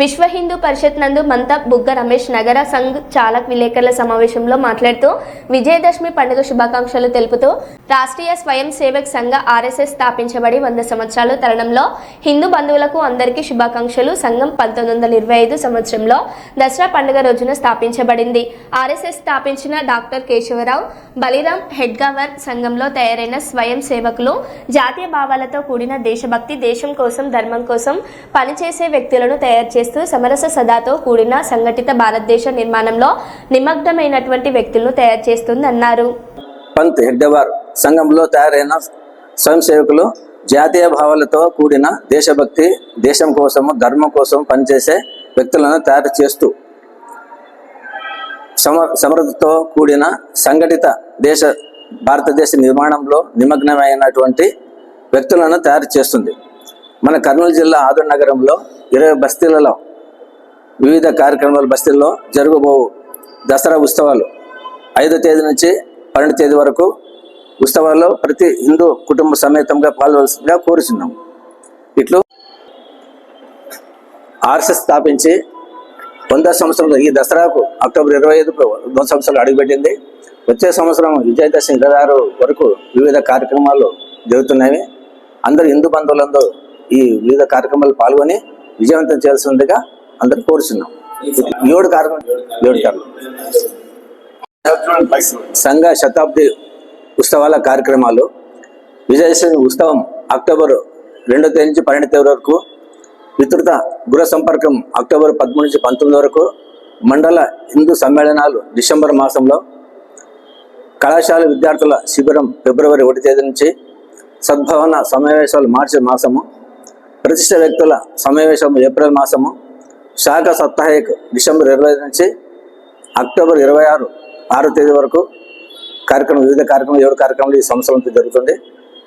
విశ్వ హిందూ పరిషత్ నందు మంత బుగ్గ రమేష్ నగర సంఘ్ చాలక్ విలేకరుల సమావేశంలో మాట్లాడుతూ విజయదశమి పండుగ శుభాకాంక్షలు తెలుపుతూ రాష్ట్రీయ స్వయం సేవక్ సంఘ ఆర్ఎస్ఎస్ స్థాపించబడి వంద సంవత్సరాలు తరుణంలో హిందూ బంధువులకు అందరికీ శుభాకాంక్షలు. సంఘం పంతొమ్మిది వందల ఇరవై ఐదు సంవత్సరంలో దసరా పండుగ రోజున స్థాపించబడింది. ఆర్ఎస్ఎస్ స్థాపించిన డాక్టర్ కేశవరావు బలిరాం హెడ్గవర్ సంఘంలో తయారైన స్వయం సేవకులు జాతీయ భావాలతో కూడిన దేశభక్తి దేశం కోసం ధర్మం కోసం పనిచేసే వ్యక్తులను తయారు చేస్తూ సమరస సదాతో కూడిన సంఘటిత భారతదేశ నిర్మాణంలో నిమగ్నమైనటువంటి వ్యక్తులను తయారు చేస్తుందన్నారు. పంత్ హెడ్డవార్ సంఘంలో తయారైన స్వయం సేవకులు జాతీయ భావాలతో కూడిన దేశభక్తి దేశం కోసము ధర్మం కోసం పనిచేసే వ్యక్తులను తయారు చేస్తూ సమ సమృద్ధితో కూడిన సంఘటిత దేశ భారతదేశ నిర్మాణంలో నిమగ్నమైనటువంటి వ్యక్తులను తయారు చేస్తుంది. మన కర్నూలు జిల్లా ఆదూర్ నగరంలో ఇరవై బస్తీలలో వివిధ కార్యక్రమాల బస్తీల్లో జరగబో దసరా ఉత్సవాలు. ఐదో తేదీ నుంచి పన్నెండు తేదీ వరకు ఉత్సవాల్లో ప్రతి హిందూ కుటుంబ సమేతంగా పాల్గొవలసిందిగా కోరుచున్నాం. ఇట్లు ఆర్ఎస్ఎస్ స్థాపించి వంద సంవత్సరంలో ఈ దసరాకు అక్టోబర్ ఇరవై ఐదు వంద సంవత్సరాలు అడుగుపెట్టింది. వచ్చే సంవత్సరం విజయదశమి ఇరవై ఆరు వరకు వివిధ కార్యక్రమాలు జరుగుతున్నాయి. అందరు హిందూ బంధువులందరూ ఈ వివిధ కార్యక్రమాలు పాల్గొని విజయవంతం చేయాల్సిందిగా అందరు కోరుచున్నాం. ఏడు కార్యక్రమం ఏడు కార్యక్రమం. సంఘ శతాబ్ది ఉత్సవాల కార్యక్రమాలు. విజయదశమి ఉత్సవం అక్టోబర్ రెండో తేదీ నుంచి పన్నెండు తేదీ వరకు. విస్తృత గృహ సంపర్కం అక్టోబర్ పదమూడు నుంచి పంతొమ్మిది వరకు. మండల హిందూ సమ్మేళనాలు డిసెంబర్ మాసంలో. కళాశాల విద్యార్థుల శిబిరం ఫిబ్రవరి ఒకటి తేదీ నుంచి. సద్భావన సమావేశాలు మార్చి మాసము. ప్రతిష్ట వ్యక్తుల సమావేశం ఏప్రిల్ మాసము శాఖ సప్తాహిక్ డిసెంబర్ ఇరవై నుంచి అక్టోబర్ ఇరవై ఆరు ఆరో తేదీ వరకు కార్యక్రమం వివిధ కార్యక్రమాలు ఏడు కార్యక్రమాలు ఈ సంవత్సరంతో జరుగుతుంది.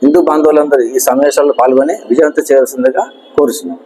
హిందూ బాంధవులందరూ ఈ సమావేశాల్లో పాల్గొని విజయవంతం చేయాల్సిందిగా కోరుతున్నాం